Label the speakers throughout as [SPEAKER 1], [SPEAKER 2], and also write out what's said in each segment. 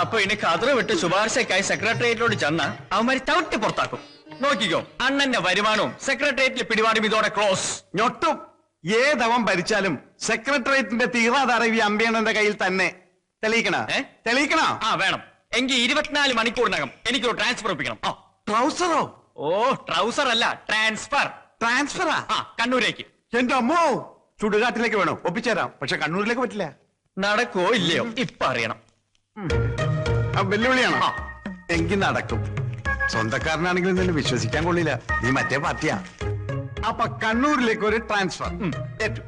[SPEAKER 1] അപ്പൊ ഇനി കതറ് വിട്ട് ശുപാർശക്കായി സെക്രട്ടേറിയറ്റിലോട് ചെന്ന അവന്മാര് ചവിട്ടി പുറത്താക്കും. നോക്കിക്കോ അണ്ണന്റെ വരുമാനവും സെക്രട്ടേറിയറ്റിലെ പിടിപാടും ഇതോടെ ക്ലോസ്
[SPEAKER 2] ഞൊട്ടും. ഏതവൻ ഭരിച്ചാലും സെക്രട്ടേറിയറ്റിന്റെ തീറാധാരം ഈ അമ്പയണ്ണന്റെ കയ്യിൽ തന്നെ. തെളിയിക്കണ? തെളിയിക്കണ?
[SPEAKER 1] ആ വേണം. എങ്കിൽ ഇരുപത്തിനാല് മണിക്കൂറിനകം എനിക്കൊരു ട്രാൻസ്ഫർ ഒപ്പിക്കണം. ആ.
[SPEAKER 2] ട്രൗസറോ?
[SPEAKER 1] ഓ ട്രൗസർ അല്ല ട്രാൻസ്ഫർ
[SPEAKER 2] ട്രാൻസ്ഫറാ
[SPEAKER 1] ആ കണ്ണൂരേക്ക്.
[SPEAKER 2] എന്റെ അമ്മോ! ചുടുകാട്ടിലേക്ക് വേണോ? ഒപ്പിച്ചേരാം. പക്ഷെ കണ്ണൂരിലേക്ക് പറ്റില്ല.
[SPEAKER 1] നടക്കോ ഇല്ലയോ? ഇപ്പൊ അറിയണം.
[SPEAKER 2] വെല്ലുവിളിയാണോ. എങ്കിൽ നടക്കും. സ്വന്തക്കാരനാണെങ്കിലും നിന്നെ വിശ്വസിക്കാൻ കൊള്ളില്ല. നീ മറ്റേ പാർട്ടിയാ. അപ്പൊ കണ്ണൂരിലേക്ക് ഒരു ട്രാൻസ്ഫർ ഏറ്റു.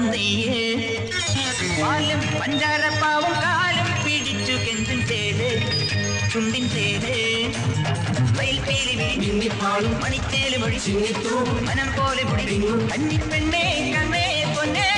[SPEAKER 3] നറും നെയ്യേ പാലും പഞ്ചാരപ്പാവും കാലും പിടിച്ചു കെഞ്ചും ചേൽ ചുണ്ടിൻ ചേൽ മയിൽപ്പേലി വിരിഞ്ഞിപ്പാളും മണിച്ചേൽ മൊഴി മനം പോലെ മുടി കന്നിപ്പെണ്ണേ കണ്ണേ പൊന്നേ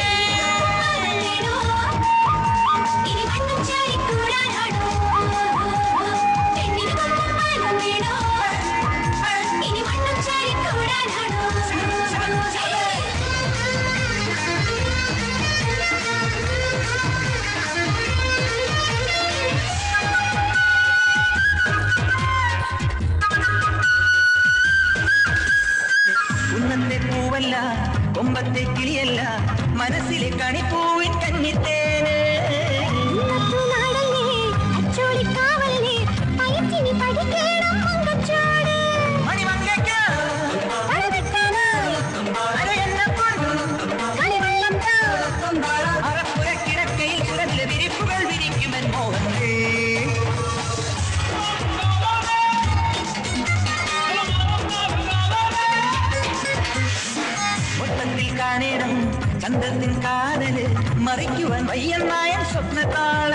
[SPEAKER 3] കാണണം ചന്ദ്രത്തിൻ കാതൽ മറിക്കുവാൻ വയ്യന്നായൻ സ്വപ്നത്താൾ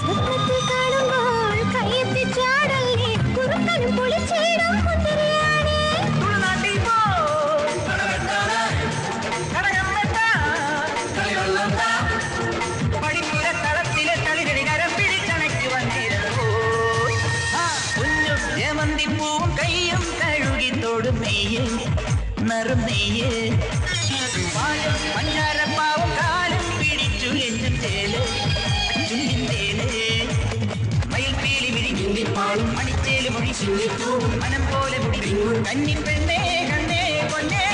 [SPEAKER 4] സ്വപ്നത്തിൽ കാണുമ്പോൾ കയ്യെത്തി ചാടല്ലേ കുറുക്കനും പൊളിച്ചേടും കുതിരയാണ്
[SPEAKER 3] തുളുനാട്ടിൽ പോ കടകം വെട്ടാം. പടിപ്പുര തളത്തിലെ തളിരടി കരം പിടിച്ചണയ്ക്കുവാൻ നേരമോ. ആ, കുഞ്ഞും ജമന്തിപ്പൂവും കൈയും കഴുകി തൊടും നെയ്യ് മണിച്ചേൽ മൊഴി മനം പോലെ മുടി കന്നിപ്പെണ്ണേ കണ്ണേ പൊന്നേ.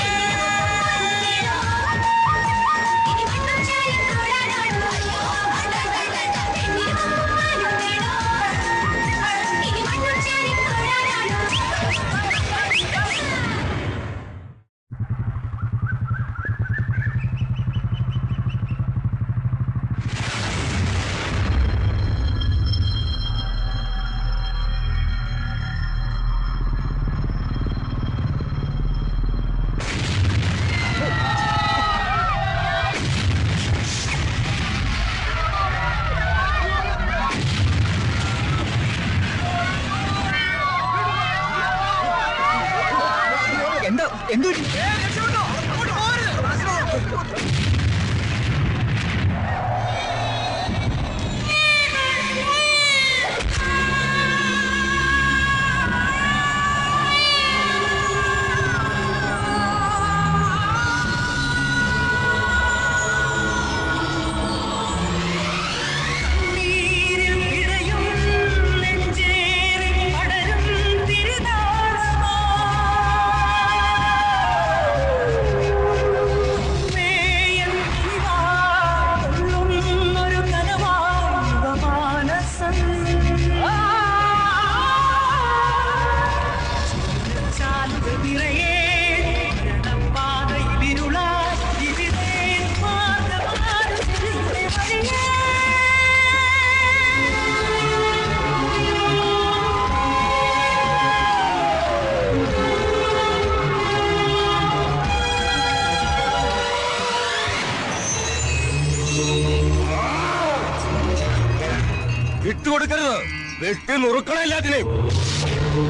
[SPEAKER 5] വെട്ടി നുറുക്കണം എല്ലാത്തിനെയും.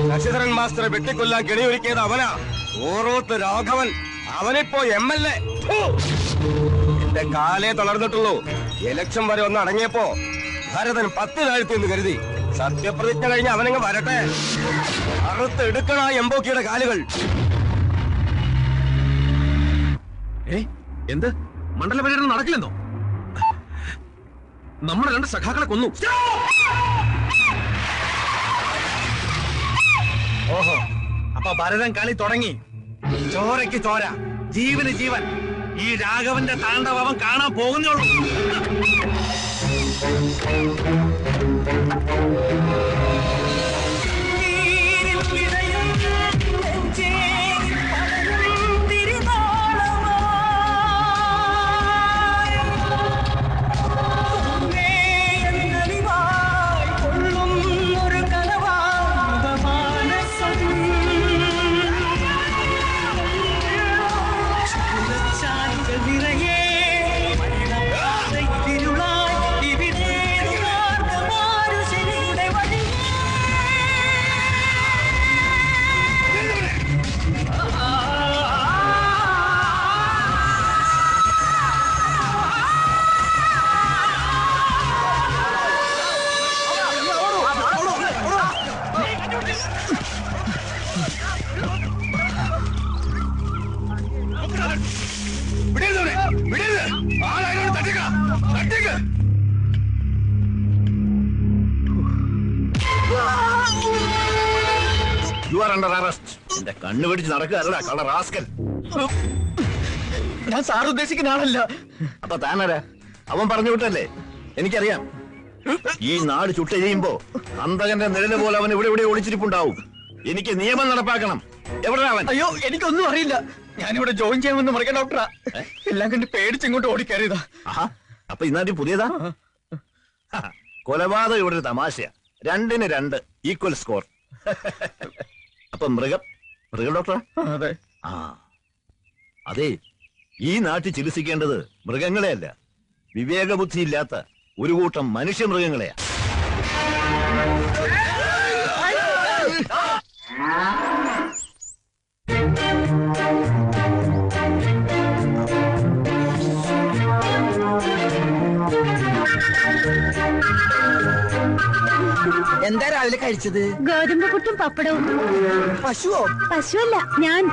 [SPEAKER 5] ശശിധരൻ മാസ്റ്ററെ വെട്ടിക്കൊല്ലാൻ കെണിയൊരുക്കിയത് അവനാ. ഓരോത്ത് രാഘവൻ. അവനിപ്പോ എം എൽ എ. എന്റെ കാലേ തളർന്നിട്ടുള്ളൂ. ഇലക്ഷൻ വരെ ഒന്ന് അടങ്ങിയപ്പോ ഭരതൻ പത്ത് താഴ്ത്തി എന്ന് കരുതി. സത്യപ്രതിജ്ഞ കഴിഞ്ഞ് അവനങ്ങ് വരട്ടെ. അറുത്ത് എടുക്കണ എംബോക്കിയുടെ കാലുകൾ.
[SPEAKER 6] എന്ത്? മണ്ഡല പര്യടനം നടക്കില്ലെന്നോ? നമ്മുടെ രണ്ട് സഖാക്കളെ കൊന്നു.
[SPEAKER 1] ഓഹോ അപ്പൊ ഭരതൻ കളി തുടങ്ങി. ചോരയ്ക്ക് ചോര ജീവന് ജീവൻ. ഈ രാഘവന്റെ താണ്ഡവം കാണാൻ പോകുന്നേ
[SPEAKER 6] യു ആർ അണ്ടർ അറസ്റ്റ് എന്റെ കണ്ണു പിടിച്ച് നടക്കുകയല്ലടാ കളർ റാസ്കൽ.
[SPEAKER 1] ഞാൻ സാർ ഉദ്ദേശിക്കുന്ന ആളല്ല.
[SPEAKER 6] അപ്പൊ താനാരാ? അവൻ പറഞ്ഞു വിട്ടല്ലേ? എനിക്കറിയാം. ഈ നാട് ചുട്ടെരിയുമ്പോ അന്തകന്റെ നിഴൽ പോലെ അവൻ ഇവിടെ ഇവിടെ ഒളിച്ചിരിപ്പുണ്ടാവും. എനിക്ക് നിയമം നടപ്പാക്കണം. എവിടെ അവൻ?
[SPEAKER 1] അയ്യോ എനിക്കൊന്നും അറിയില്ല. ഞാനിവിടെ ജോയിൻ ചെയ്യാമെന്ന് മറിയ ഡോക്ടറാ. എല്ലാം കണ്ട് പേടിച്ച് ഇങ്ങോട്ട് ഓടിക്കയറിയതാ.
[SPEAKER 6] ആഹാ അപ്പൊ ഇന്നാട്ടി പുതിയതാ? കൊലപാതകം ഇവിടെ ഒരു തമാശയാ. രണ്ടിന് രണ്ട് ഈക്വൽ സ്കോർ അപ്പൊ മൃഗം മൃഗ ഡോക്ടറാ?
[SPEAKER 1] അതെ.
[SPEAKER 6] ആ. അതെ ഈ നാട്ടിൽ ചികിത്സിക്കേണ്ടത് മൃഗങ്ങളെയല്ല. വിവേകബുദ്ധി ഇല്ലാത്ത ഒരു കൂട്ടം മനുഷ്യ മൃഗങ്ങളെയാ.
[SPEAKER 7] എന്താ രാവിലെ കഴിച്ചത്?
[SPEAKER 4] ഗോതമ്പ് പുട്ടും പപ്പടവും.
[SPEAKER 7] പശുവോ?
[SPEAKER 4] പശുവല്ല ഞാൻ.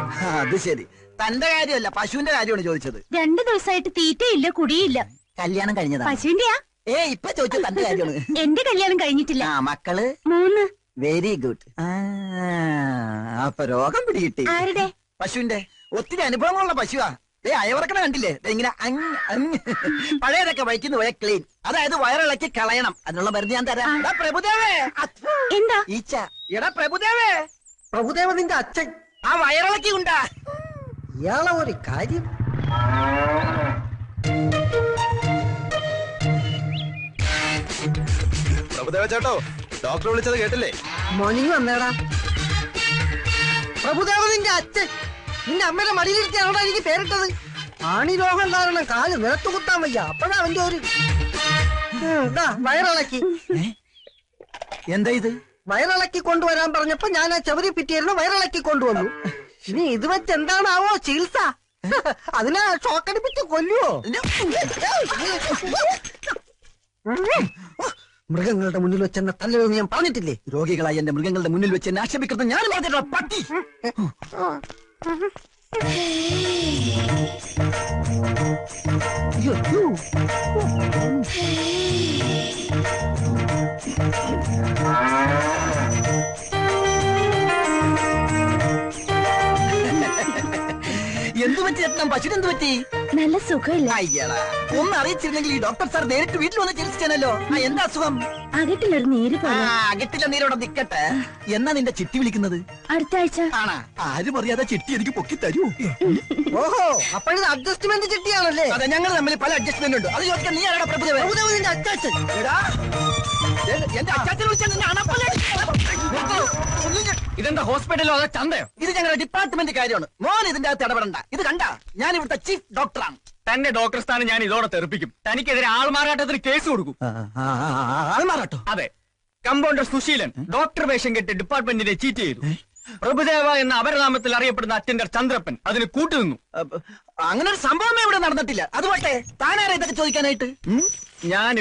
[SPEAKER 7] അത് ശരി. തന്റെ കാര്യമല്ല പശുവിന്റെ കാര്യമാണ് ചോദിച്ചത്.
[SPEAKER 4] രണ്ടു ദിവസമായിട്ട് തീറ്റയില്ല കുടിയില്ല.
[SPEAKER 7] കല്യാണം കഴിഞ്ഞതാ.
[SPEAKER 4] പശുവിന്റെയാ
[SPEAKER 7] ഏ ഇപ്പൊ ചോദിച്ചത് തന്റെ കാര്യമാണ്.
[SPEAKER 4] എന്റെ കല്യാണം കഴിഞ്ഞിട്ടില്ല.
[SPEAKER 7] ആ മക്കൾ?
[SPEAKER 4] മൂന്ന്.
[SPEAKER 7] വെരി ഗുഡ് അപ്പൊ രോഗം പിടികിട്ടി.
[SPEAKER 4] ആരുടെ?
[SPEAKER 7] പശുവിന്റെ ഒത്തിരി അനുഭവങ്ങളുള്ള പശുവാ. ഏ അയവറക്കണ കണ്ടില്ലേ? ഇങ്ങനെ അങ് അങ്. പഴയതൊക്കെ വയറ്റിന്ന് പോയ ക്ലീൻ. അതായത് വയറിളക്കി കളയണം. അതിനുള്ള മരുന്ന് ഞാൻ തരാം. എടാ പ്രഭുദേവേ.
[SPEAKER 4] എന്താ?
[SPEAKER 7] ഈച്ച. എടാ പ്രഭുദേവേ. പ്രഭുദേവ നിന്റെ അച്ഛൻ. ആ വയറിളക്കി ഉണ്ടാ. ഇയാളെ ഒരു കാര്യം.
[SPEAKER 5] പ്രഭുദേവ ചേട്ടോ ഡോക്ടർ വിളിച്ചത് കേട്ടില്ലേ?
[SPEAKER 7] മോർണിംഗ് വന്നേടാ. പ്രഭുദേവ നിന്റെ അച്ഛൻ. നിന്റെ അമ്മയുടെ മടിയിലിരുത്തിയാണോ എനിക്ക് പേരിട്ടത്? ആണി രോഗം കാരണം കാൽ നിലത്ത് കുത്താൻ വയ്യ. അപ്പഴാ അവന്റെ ഒരു വയറിളക്കി. എന്താ ഇത്? വയറിളക്കി കൊണ്ടുവരാൻ പറഞ്ഞപ്പോ ഞാൻ ആ ചവരി പിറ്റിയായിരുന്നു വയറിളക്കി കൊണ്ടുവന്നു. ഇനി ഇത് വെച്ച് എന്താണാവോ ചികിത്സ? അതിനെ ഷോക്കടിപ്പിച്ച് കൊല്ലുവോ? മൃഗങ്ങളുടെ മുന്നിൽ വെച്ച് എന്നെ തല്ലരുതെന്ന് ഞാൻ പറഞ്ഞിട്ടില്ലേ? രോഗികളായി എന്റെ മൃഗങ്ങളുടെ മുന്നിൽ വെച്ച് എന്നെ ആക്ഷേപിക്കുന്നത് ഞാൻ പറഞ്ഞിട്ടുള്ള പട്ടി. എന്തു പറ്റി ചേട്ടൻ പശുവിനെന്ത് പറ്റി?
[SPEAKER 4] നല്ല സുഖമില്ല.
[SPEAKER 7] അയ്യടാ ഒന്ന് അറിയിച്ചിരുന്നെങ്കിൽ ഈ ഡോക്ടർ സാർ നേരിട്ട് വീട്ടിൽ വന്ന് ചികിത്സിച്ചാനല്ലോ. ആ എന്താ അസുഖം?
[SPEAKER 4] അകട്ടിലൊരു നീര്
[SPEAKER 7] ആ
[SPEAKER 4] പോലെ
[SPEAKER 7] അകറ്റില്ല നീരോടെ നിക്കട്ടെ. എന്നാ നിന്റെ ചിട്ടി വിളിക്കുന്നത്?
[SPEAKER 4] അടുത്ത ആഴ്ച.
[SPEAKER 7] ആണാ. ആരും അറിയാതെ ചിട്ടി എനിക്ക് പൊക്കി തരൂ. ഓഹോ അപ്പോഴത് അഡ്ജസ്റ്റ്മെന്റ് ചിട്ടിയാണല്ലേ? അതെ ഞങ്ങൾ തമ്മിൽ പല അഡ്ജസ്റ്റ്മെന്റ് ഉണ്ട്. അത് ചോദിക്കാൻ നീ ആരാടാ പ്രഭുദേവ പ്രഭുദേവന്റെ അച്ചാച്ചൻ. എടാ എ- എന്റെ വിളിച്ചാൽ നിന്നെ. ഒന്നും ഞാൻ-
[SPEAKER 1] ഇതെന്താ ഹോസ്പിറ്റലോ അതോ ചന്തയോ?
[SPEAKER 7] ഇത് ഞങ്ങളുടെ ഡിപ്പാർട്ട്മെന്റ് കാര്യമാണ്. മോൻ ഇതിന്റെ അകത്ത് ഇടപെടണ്ട. ഇത് കണ്ട? ഞാൻ ഇവിടുത്തെ ചീഫ് ഡോക്ടറാണ്
[SPEAKER 1] തന്റെ ഡോക്ടർ സ്ഥാനം ഞാൻ ഇതോടെ തെറിപ്പിക്കും. തനിക്കെതിരെ ആൾമാറാട്ടത്തിന് കേസ് കൊടുക്കും.
[SPEAKER 7] ആൾമാറാട്ടോ?
[SPEAKER 1] അതെ. കമ്പൗണ്ടർ സുശീലൻ ഡോക്ടർ വേഷം കെട്ടി ഡിപ്പാർട്ട്മെന്റിനെ ചീറ്റ് ചെയ്തു. പ്രഭുദേവ എന്ന അപരനാമത്തിൽ അറിയപ്പെടുന്ന അറ്റൻഡർ ചന്ദ്രപ്പൻ അതിന് കൂട്ടുനിന്നു.
[SPEAKER 7] അങ്ങനെ ഒരു സംഭവമേ ഇവിടെ നടന്നിട്ടില്ല. അത് പോട്ടെ താനാരാ ഇതൊക്കെ ചോദിക്കാനായിട്ട്?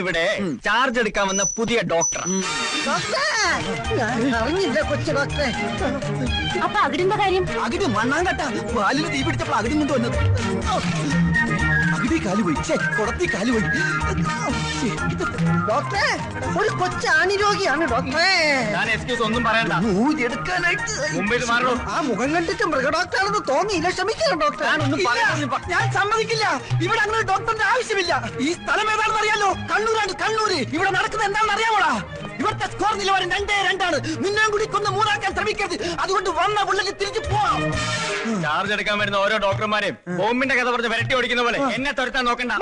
[SPEAKER 1] ഇവിടെ ചാർജ് എടുക്കാൻ വന്ന പുതിയ ഡോക്ടർ
[SPEAKER 7] അറിഞ്ഞില്ല കൊച്ചു ഡോക്ടറെ.
[SPEAKER 4] അപ്പൊ അകിടിന്റെ കാര്യം?
[SPEAKER 7] അകിട് മണ്ണാങ്കട്ട. പാലിൽ തീ പിടിച്ചപ്പോൾ അകിടും കൊണ്ട് കുടത്തി ഡോക്ടറെ ഒരു കൊച്ചാണി രോഗിയാണ് ഡോക്ടറെ.
[SPEAKER 1] ഒന്നും പറയണ്ട. മാറൂ
[SPEAKER 7] ആ മുഖം കണ്ടിട്ട് മൃഗഡോക്ടറാണെന്ന് തോന്നിയില്ല. ക്ഷമിക്കണം ഡോക്ടർ ഞാൻ സമ്മതിക്കില്ല. ഇവിടെ അങ്ങനെ ഡോക്ടറിന്റെ ആവശ്യമില്ല. ഈ സ്ഥലം ഏതാണെന്ന് അറിയാലോ? കണ്ണൂരാണ് കണ്ണൂര്. ഇവിടെ നടക്കുന്നത് എന്താണെന്ന് അറിയാമോടാ ഇവിടുത്തെ സ്കോർ നിലവാരം രണ്ടേ രണ്ടാണ്. നിന്നെയും കൂടി കൊന്ന് മൂന്നാക്കാൻ ശ്രമിക്കരുത്. അതുകൊണ്ട് വന്ന പുള്ളിക്ക് തിരിച്ചു പോവാം.
[SPEAKER 1] ചാർജ് എടുക്കാൻ വരുന്ന ഓരോ ഡോക്ടർമാരെയും ബോംബിന്റെ കഥ പറഞ്ഞ് വരട്ടി ഓടിക്കുന്ന പോലെ എന്നെ തുരത്താൻ നോക്കണ്ട.